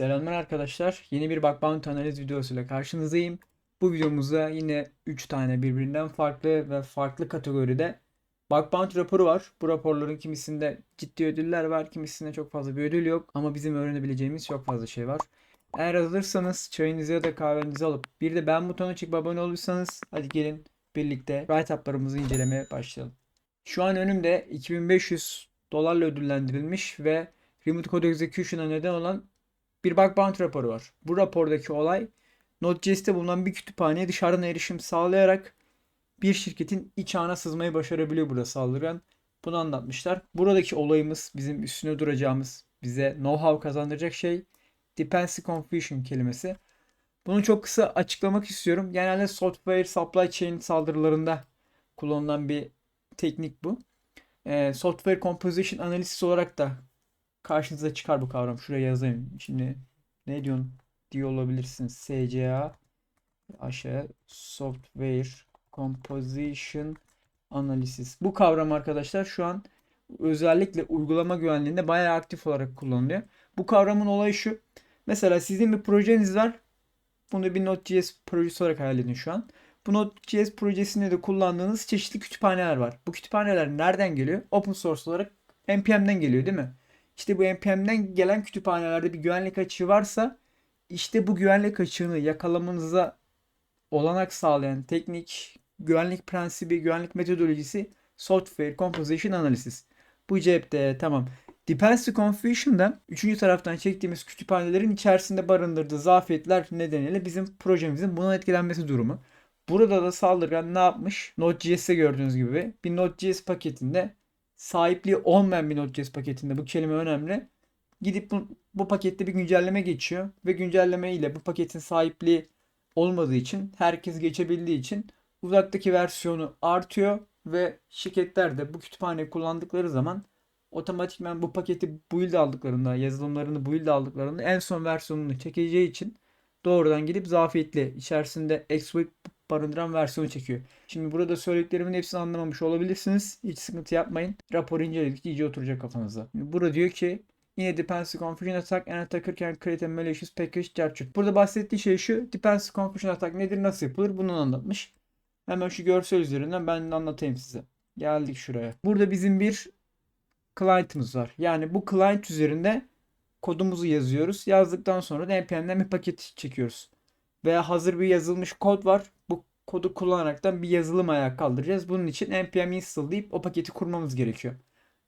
Selamlar arkadaşlar. Yeni bir bug bounty analiz videosuyla karşınızdayım. Bu videomuzda yine 3 tane birbirinden farklı ve farklı kategoride bug bounty raporu var. Bu raporların kimisinde ciddi ödüller var, kimisinde çok fazla bir ödül yok. Ama bizim öğrenebileceğimiz çok fazla şey var. Eğer hazırsanız çayınızı ya da kahvenizi alıp bir de beğen butonuna çıkıp abone olursanız hadi gelin birlikte write-up'larımızı incelemeye başlayalım. Şu an önümde 2500 dolarla ödüllendirilmiş ve Remote Code Execution'a neden olan bir bug bounty raporu var. Bu rapordaki olay Node.js'te bulunan bir kütüphaneye dışarıdan erişim sağlayarak bir şirketin iç ağına sızmayı başarabiliyor burada saldırgan. Bunu anlatmışlar. Buradaki olayımız bizim üstüne duracağımız, bize know-how kazandıracak şey dependency confusion kelimesi. Bunu çok kısa açıklamak istiyorum. Genelde software supply chain saldırılarında kullanılan bir teknik bu. Ee, software composition analysis olarak da karşınıza çıkar bu kavram. Şuraya yazayım. Şimdi ne diyorsun diyor olabilirsiniz. SCA aşağı software composition analysis. Bu kavram arkadaşlar şu an özellikle uygulama güvenliğinde bayağı aktif olarak kullanılıyor. Bu kavramın olayı şu. Mesela sizin bir projeniz var. Bunu bir Node.js projesi olarak hayal edin şu an. Bu Node.js projesinde de kullandığınız çeşitli kütüphaneler var. Bu kütüphaneler nereden geliyor? Open source olarak npm'den geliyor değil mi? İşte bu npm'den gelen kütüphanelerde bir güvenlik açığı varsa işte bu güvenlik açığını yakalamanıza olanak sağlayan teknik, güvenlik prensibi, güvenlik metodolojisi Software Composition Analysis. Bu cepte tamam. Dependency Confusion'da üçüncü taraftan çektiğimiz kütüphanelerin içerisinde barındırdığı zafiyetler nedeniyle bizim projemizin buna etkilenmesi durumu. Burada da saldırgan ne yapmış? Node.js'te gördüğünüz gibi bir Node.js paketinde sahipliği olmayan bir Node.js paketinde bu kelime önemli. Gidip bu, bu pakette bir güncelleme geçiyor ve güncelleme ile bu paketin sahipliği olmadığı için herkes geçebildiği için uzaktaki versiyonu artıyor ve şirketler de bu kütüphaneyi kullandıkları zaman otomatikman bu paketi build aldıklarında, yazılımlarını build aldıklarında en son versiyonunu çekeceği için doğrudan gidip zafiyetli içerisinde exploit barındıran versiyonu çekiyor. Şimdi burada söylediklerimin hepsini anlamamış olabilirsiniz. Hiç sıkıntı yapmayın. Raporu inceledikçe iyice oturacak kafanızda. Burada diyor ki Yine dependency confusion attack and attacker can create a malicious package charge. Burada bahsettiği şey şu. Dependency confusion attack nedir, nasıl yapılır bunu anlatmış. Hemen şu görsel üzerinden ben anlatayım size. Geldik şuraya. Burada bizim bir client'ımız var. Yani bu client üzerinde kodumuzu yazıyoruz. Yazdıktan sonra da npm'den bir paket çekiyoruz. Veya hazır bir yazılmış kod var. Bu kodu kullanaraktan bir yazılım ayağa kaldıracağız. Bunun için npm install deyip o paketi kurmamız gerekiyor.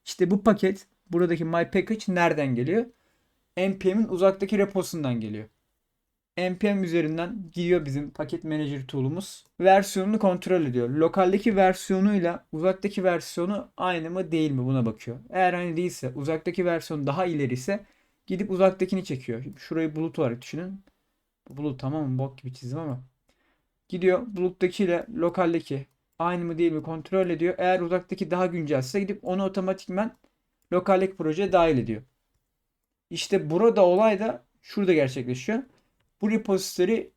İşte bu paket buradaki my package nereden geliyor? npm'in uzaktaki reposundan geliyor. npm üzerinden gidiyor bizim paket manager tool'umuz. Versiyonunu kontrol ediyor. Lokaldeki versiyonuyla uzaktaki versiyonu aynı mı değil mi buna bakıyor. Eğer aynı değilse uzaktaki versiyon daha ileri ise gidip uzaktakini çekiyor. Şimdi şurayı bulut olarak düşünün. Bu bulut tamam mı? Bok gibi çizdim ama. Gidiyor buluttaki ile lokaldeki aynı mı değil mi kontrol ediyor. Eğer uzaktaki daha güncelse gidip onu otomatikman lokaldeki projeye dahil ediyor. İşte burada olay da şurada gerçekleşiyor. Bu repository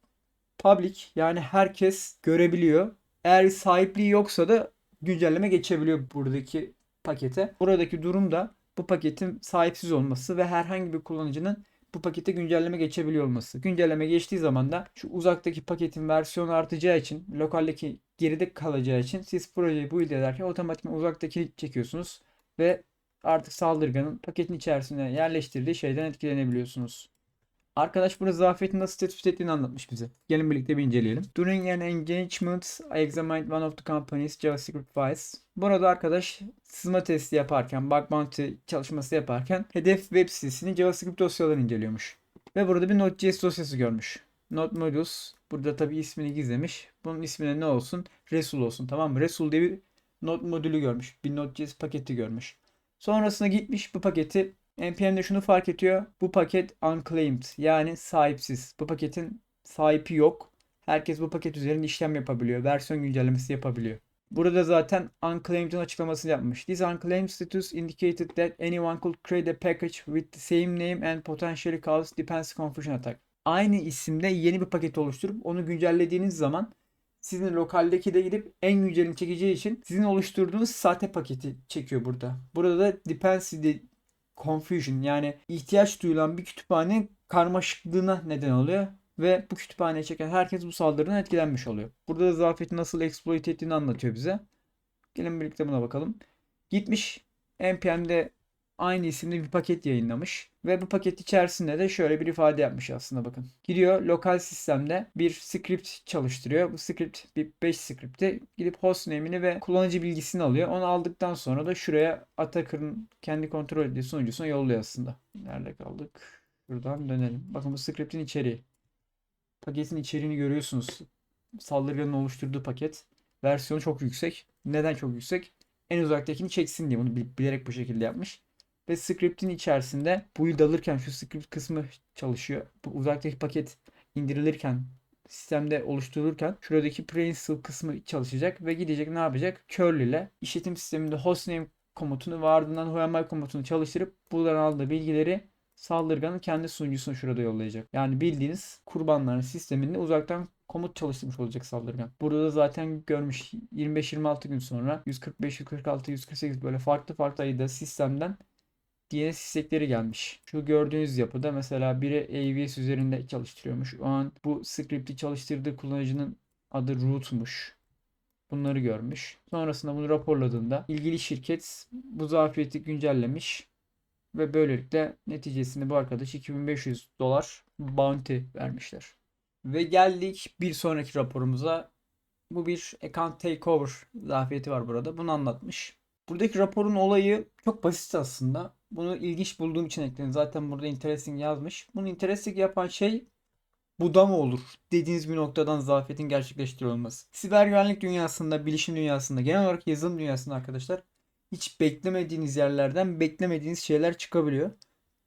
public yani herkes görebiliyor. Eğer sahipliği yoksa da güncelleme geçebiliyor buradaki pakete. Buradaki durum da bu paketin sahipsiz olması ve herhangi bir kullanıcının bu pakete güncelleme geçebiliyor olması. Güncelleme geçtiği zaman da şu uzaktaki paketin versiyonu artacağı için, lokaldeki geride kalacağı için siz projeyi build ederken otomatikman uzaktakini çekiyorsunuz ve artık saldırganın paketin içerisine yerleştirdiği şeyden etkilenebiliyorsunuz. Arkadaş burada zafiyetin nasıl tespit ettiğini anlatmış bize. Gelin birlikte bir inceleyelim. During an engagement, I examined one of the company's JavaScript files. Burada arkadaş sızma testi yaparken, bug bounty çalışması yaparken hedef web sitesinin JavaScript dosyalarını inceliyormuş. Ve burada bir Node.js dosyası görmüş. Node modules burada tabi ismini gizlemiş. Bunun ismine ne olsun? Resul olsun tamam mı? Resul diye bir Node modülü görmüş. Bir Node.js paketi görmüş. Sonrasında gitmiş bu paketi npm'de şunu fark ediyor. Bu paket unclaimed yani sahipsiz. Bu paketin sahibi yok. Herkes bu paket üzerinde işlem yapabiliyor. Versiyon güncellemesi yapabiliyor. Burada zaten unclaimed'in açıklamasını yapmış. This unclaimed status indicated that anyone could create a package with the same name and potentially cause dependency confusion attack. Aynı isimde yeni bir paket oluşturup onu güncellediğiniz zaman sizin lokaldeki de gidip en güncelini çekeceği için sizin oluşturduğunuz sahte paketi çekiyor burada. Burada da dependency confusion yani ihtiyaç duyulan bir kütüphane karmaşıklığına neden oluyor. Ve bu kütüphaneye çeken herkes bu saldırıdan etkilenmiş oluyor. Burada da zafiyeti nasıl exploit ettiğini anlatıyor bize. Gelin birlikte buna bakalım. Gitmiş npm'de aynı isimli bir paket yayınlamış. Ve bu paket içerisinde de şöyle bir ifade yapmış aslında bakın. Gidiyor lokal sistemde bir script çalıştırıyor. Bu script bir 5 script'i gidip hostname'ini ve kullanıcı bilgisini alıyor. Onu aldıktan sonra da şuraya attacker'ın kendi kontrol ettiği sunucusuna yolluyor aslında. Nerede kaldık? Buradan dönelim. Bakın bu script'in içeriği. Paketin içeriğini görüyorsunuz. Saldırganın oluşturduğu paket. Versiyonu çok yüksek. Neden çok yüksek? En uzaktakini çeksin diye bunu bilerek bu şekilde yapmış. Ve script'in içerisinde build alırken şu script kısmı çalışıyor. Bu uzaktaki paket indirilirken sistemde oluşturulurken şuradaki principal kısmı çalışacak ve gidecek ne yapacak? Curl ile işletim sisteminde hostname komutunu ve ardından whoami komutunu çalıştırıp buradan aldığı bilgileri saldırganın kendi sunucusuna şurada yollayacak. Yani bildiğiniz kurbanların sisteminde uzaktan komut çalıştırmış olacak saldırgan. Burada da zaten görmüş 25-26 gün sonra 145, 146, 148 böyle farklı farklı ayda sistemden DNS istekleri gelmiş. Şu gördüğünüz yapıda mesela biri AWS üzerinde çalıştırıyormuş. O an bu script'i çalıştırdığı kullanıcının adı root'muş. Bunları görmüş. Sonrasında bunu raporladığında ilgili şirket bu zafiyeti güncellemiş ve böylelikle neticesinde bu arkadaş 2500 dolar bounty vermişler. Ve geldik bir sonraki raporumuza. Bu bir account takeover zafiyeti var burada. Bunu anlatmış. Buradaki raporun olayı çok basit aslında. Bunu ilginç bulduğum için ekledim. Zaten burada interesting yazmış. Bunu interesting yapan şey bu da mı olur dediğiniz bir noktadan zafiyetin gerçekleştirilmesi. Siber güvenlik dünyasında, bilişim dünyasında, genel olarak yazılım dünyasında arkadaşlar hiç beklemediğiniz yerlerden beklemediğiniz şeyler çıkabiliyor.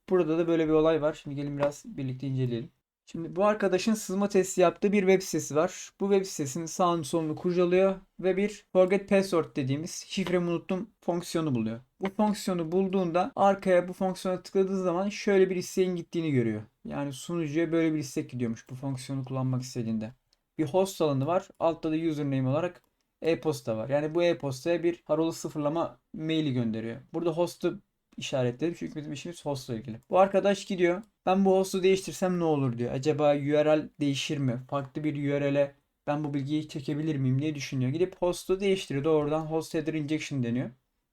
Burada da böyle bir olay var. Şimdi gelin biraz birlikte inceleyelim. Şimdi bu arkadaşın sızma testi yaptığı bir web sitesi var. Bu web sitesinin sağını solunu kurcalıyor ve bir forget password dediğimiz şifremi unuttum fonksiyonu buluyor. Bu fonksiyonu bulduğunda arkaya bu fonksiyona tıkladığı zaman şöyle bir isteğin gittiğini görüyor. Yani sunucuya böyle bir istek gidiyormuş bu fonksiyonu kullanmak istediğinde. Bir host alanı var. Altta da username olarak e-posta var. Yani bu e-postaya bir parolu sıfırlama maili gönderiyor. Burada host'u işaretledim çünkü bizim işimiz hostla ilgili. Bu arkadaş gidiyor. Ben bu host'u değiştirsem ne olur diyor. Acaba URL değişir mi? Farklı bir URL'e ben bu bilgiyi çekebilir miyim diye düşünüyor. Gidip host'u değiştiriyor. Doğrudan host header injection deniyor.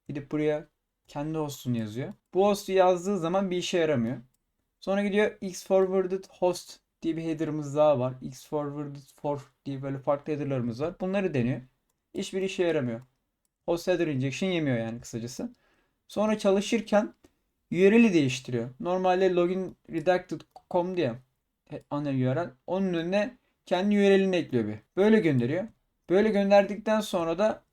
Gidip buraya kendi host'unu yazıyor. Bu host'u yazdığı zaman bir işe yaramıyor. Sonra gidiyor x forwarded host diye bir header'ımız daha var. x forwarded for diye böyle farklı header'larımız var. Bunları deniyor. Hiçbir işe yaramıyor. Host header injection yemiyor yani kısacası. Sonra çalışırken URL'i değiştiriyor. Normalde login redacted.com diye ana URL. Onun önüne kendi URL'ini ekliyor bir. Böyle gönderiyor. Böyle gönderdikten sonra da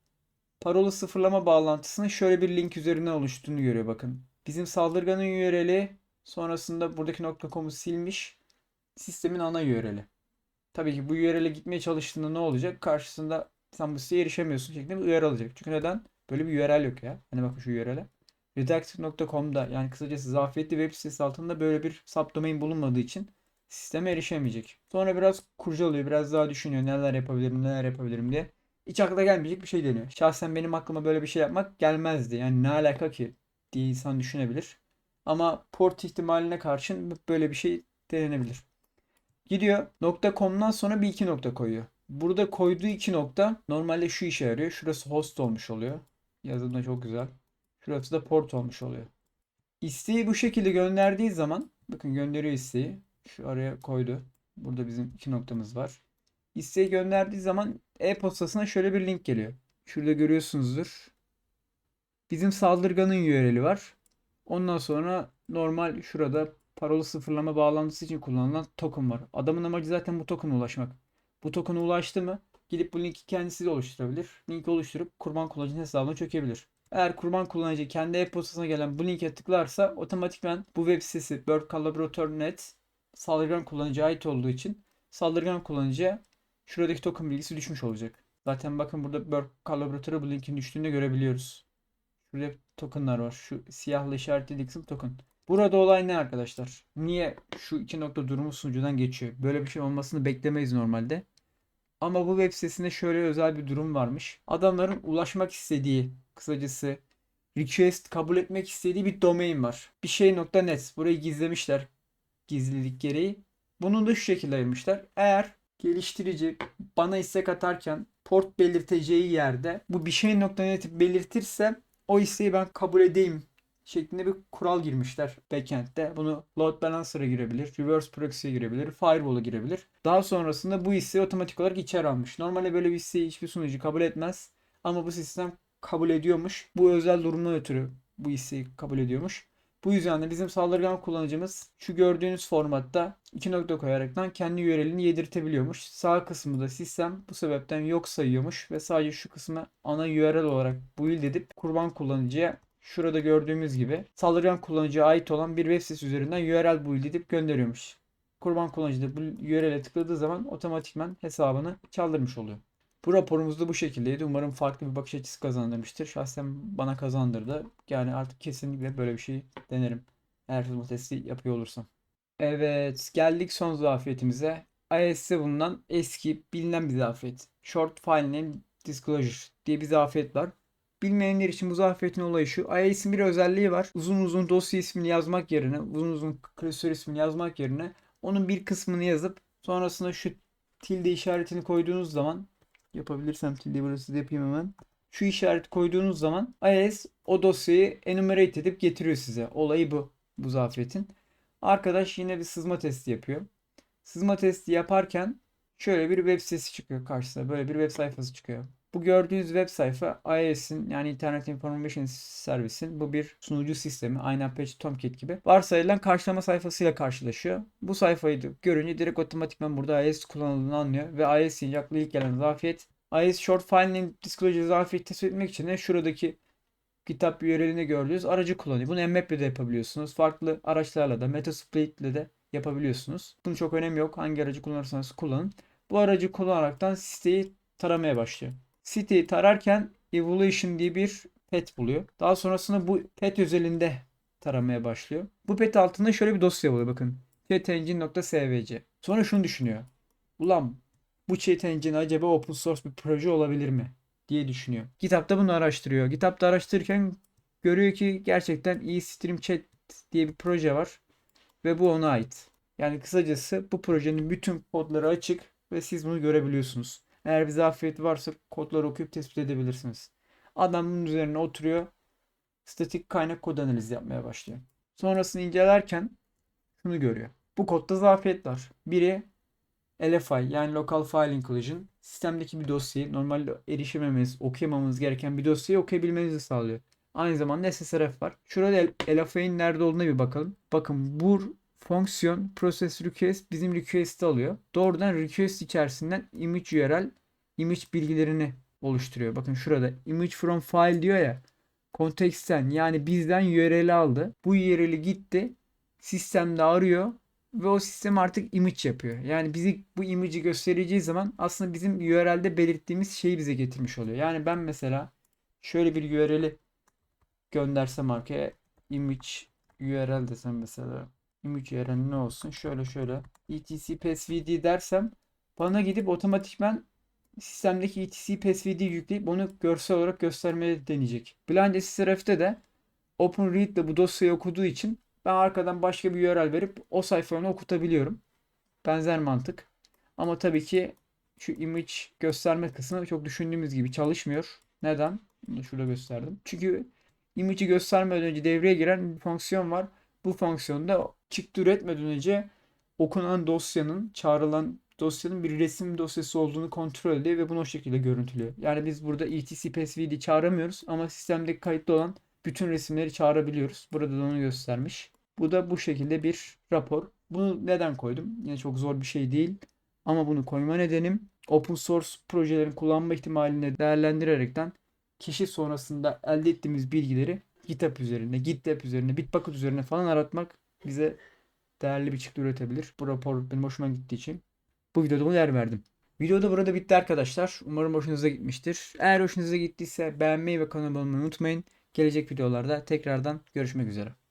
parola sıfırlama bağlantısının şöyle bir link üzerinden oluştuğunu görüyor bakın. Bizim saldırganın URL'i sonrasında buradaki .com'u silmiş. Sistemin ana URL'i. Tabii ki bu URL'e gitmeye çalıştığında ne olacak? Karşısında sen bu siteye erişemiyorsun şeklinde bir uyarı alacak. Çünkü neden? Böyle bir URL yok ya. Hani bakın şu URL'e. Redacted.com'da yani kısacası zafiyetli web sitesi altında böyle bir subdomain bulunmadığı için sisteme erişemeyecek. Sonra biraz kurcalıyor, biraz daha düşünüyor neler yapabilirim, neler yapabilirim diye. Hiç akla gelmeyecek bir şey deniyor. Şahsen benim aklıma böyle bir şey yapmak gelmezdi. Yani ne alaka ki diye insan düşünebilir. Ama port ihtimaline karşın böyle bir şey denenebilir. Gidiyor .com'dan sonra bir iki nokta koyuyor. Burada koyduğu iki nokta normalde şu işe yarıyor. Şurası host olmuş oluyor. Yazılımda çok güzel. Şurası da port olmuş oluyor. İsteği bu şekilde gönderdiği zaman bakın gönderiyor isteği. Şu araya koydu. Burada bizim iki noktamız var. İsteği gönderdiği zaman e-postasına şöyle bir link geliyor. Şurada görüyorsunuzdur. Bizim saldırganın URL'i var. Ondan sonra normal şurada parolu sıfırlama bağlantısı için kullanılan token var. Adamın amacı zaten bu token'a ulaşmak. Bu token'a ulaştı mı gidip bu linki kendisi de oluşturabilir. Linki oluşturup kurban kullanıcının hesabına çökebilir. Eğer kurban kullanıcı kendi e-postasına gelen bu linke tıklarsa otomatikman bu web sitesi Bird Collaborator.net saldırgan kullanıcıya ait olduğu için saldırgan kullanıcıya şuradaki token bilgisi düşmüş olacak. Zaten bakın burada Bird bu linkin düştüğünü görebiliyoruz. Şurada tokenlar var. Şu siyahla işaretli kısım token. Burada olay ne arkadaşlar? Niye şu iki nokta durumu sunucudan geçiyor? Böyle bir şey olmasını beklemeyiz normalde. Ama bu web sitesinde şöyle özel bir durum varmış. Adamların ulaşmak istediği kısacası request kabul etmek istediği bir domain var. Bir şey .net. Burayı gizlemişler. gizlilik gereği. Bunu da şu şekilde ayırmışlar. Eğer geliştirici bana istek atarken port belirteceği yerde bu bir şey nokta belirtirse o isteği ben kabul edeyim şeklinde bir kural girmişler backend'de. Bunu load balancer'a girebilir, reverse proxy'ye girebilir, firewall'a girebilir. Daha sonrasında bu isteği otomatik olarak içeri almış. Normalde böyle bir isteği hiçbir sunucu kabul etmez. Ama bu sistem kabul ediyormuş. Bu özel durumdan ötürü bu isteği kabul ediyormuş. Bu yüzden de bizim saldırgan kullanıcımız şu gördüğünüz formatta iki nokta koyaraktan kendi URL'ini yedirtebiliyormuş. Sağ kısmı da sistem bu sebepten yok sayıyormuş ve sadece şu kısmı ana URL olarak build edip kurban kullanıcıya şurada gördüğümüz gibi saldırgan kullanıcıya ait olan bir web sitesi üzerinden URL build edip gönderiyormuş. Kurban kullanıcı da bu URL'e tıkladığı zaman otomatikman hesabını çaldırmış oluyor. Bu raporumuz da bu şekildeydi. Umarım farklı bir bakış açısı kazandırmıştır. Şahsen bana kazandırdı. Yani artık kesinlikle böyle bir şey denerim. Eğer hızlı testi yapıyor olursam. Evet, geldik son zafiyetimize. iOS'te bulunan eski bilinen bir zafiyet. Short File Name Disclosure diye bir zafiyet var. Bilmeyenler için bu zafiyetin olayı şu. iOS'in bir özelliği var. Uzun uzun dosya ismini yazmak yerine, uzun uzun klasör ismini yazmak yerine onun bir kısmını yazıp sonrasında şu tilde işaretini koyduğunuz zaman yapabilirsem tilde burası da yapayım hemen. Şu işaret koyduğunuz zaman iOS o dosyayı enumerate edip getiriyor size. Olayı bu. Bu zafiyetin. Arkadaş yine bir sızma testi yapıyor. Sızma testi yaparken şöyle bir web sitesi çıkıyor karşısına. Böyle bir web sayfası çıkıyor. Bu gördüğünüz web sayfa iOS'in yani Internet Information Service'in bu bir sunucu sistemi. Aynı Apache Tomcat gibi. Varsayılan karşılama sayfasıyla karşılaşıyor. Bu sayfayı görünce direkt otomatikman burada iOS kullanıldığını anlıyor. Ve iOS'in aklı ilk gelen zafiyet iOS Short File Name Disclosure zafiyeti tespit etmek için de şuradaki kitap URL'ini gördüğünüz aracı kullanıyor. Bunu Mmap ile de yapabiliyorsunuz. Farklı araçlarla da Metasploit ile de yapabiliyorsunuz. Bunun çok önemi yok. Hangi aracı kullanırsanız kullanın. Bu aracı kullanaraktan siteyi taramaya başlıyor. Siteyi tararken Evolution diye bir pet buluyor. Daha sonrasında bu pet özelinde taramaya başlıyor. Bu pet altında şöyle bir dosya buluyor bakın. chatengine.svc. Sonra şunu düşünüyor. Ulan bu chat engine acaba open source bir proje olabilir mi? diye düşünüyor. GitHub'da bunu araştırıyor. GitHub'da araştırırken görüyor ki gerçekten eStream Chat diye bir proje var ve bu ona ait. Yani kısacası bu projenin bütün kodları açık ve siz bunu görebiliyorsunuz. Eğer bir zafiyet varsa kodları okuyup tespit edebilirsiniz. Adam bunun üzerine oturuyor. Statik kaynak kod analizi yapmaya başlıyor. Sonrasını incelerken şunu görüyor. Bu kodda zafiyet var. Biri LFI yani Local File Inclusion sistemdeki bir dosyayı normalde erişememiz, okuyamamız gereken bir dosyayı okuyabilmenizi sağlıyor. Aynı zamanda SSRF var. Şurada LFI'nin nerede olduğuna bir bakalım. Bakın bu fonksiyon process request bizim request'i alıyor. Doğrudan request içerisinden image URL image bilgilerini oluşturuyor. Bakın şurada image from file diyor ya. Konteksten yani bizden URL'i aldı. Bu URL'i gitti. Sistemde arıyor ve o sistem artık image yapıyor. Yani bizi bu image'i göstereceği zaman aslında bizim URL'de belirttiğimiz şeyi bize getirmiş oluyor. Yani ben mesela şöyle bir URL'i göndersem arkaya image URL desem mesela URL ne olsun? Şöyle şöyle etc passvd dersem bana gidip otomatikman sistemdeki etc passvd yükleyip onu görsel olarak göstermeye deneyecek. Blind SSRF'te de OpenRead ile bu dosyayı okuduğu için ben arkadan başka bir URL verip o sayfayı onu okutabiliyorum. Benzer mantık. Ama tabii ki şu image gösterme kısmı çok düşündüğümüz gibi çalışmıyor. Neden? Bunu da şurada gösterdim. Çünkü image'i göstermeden önce devreye giren bir fonksiyon var. Bu fonksiyonda çıktı üretmeden önce okunan dosyanın, çağrılan dosyanın bir resim dosyası olduğunu kontrol ediyor ve bunu o şekilde görüntülüyor. Yani biz burada etc passvd çağıramıyoruz ama sistemde kayıtlı olan bütün resimleri çağırabiliyoruz. Burada da onu göstermiş. Bu da bu şekilde bir rapor. Bunu neden koydum? Yine çok zor bir şey değil. Ama bunu koyma nedenim open source projelerin kullanma ihtimalini değerlendirerekten kişi sonrasında elde ettiğimiz bilgileri GitHub üzerinde, GitLab üzerinde, Bitbucket üzerine falan aratmak bize değerli bir çıktı üretebilir. Bu rapor benim hoşuma gittiği için bu videoda bunu yer verdim. Video da burada bitti arkadaşlar. Umarım hoşunuza gitmiştir. Eğer hoşunuza gittiyse beğenmeyi ve kanalıma abone olmayı unutmayın. Gelecek videolarda tekrardan görüşmek üzere.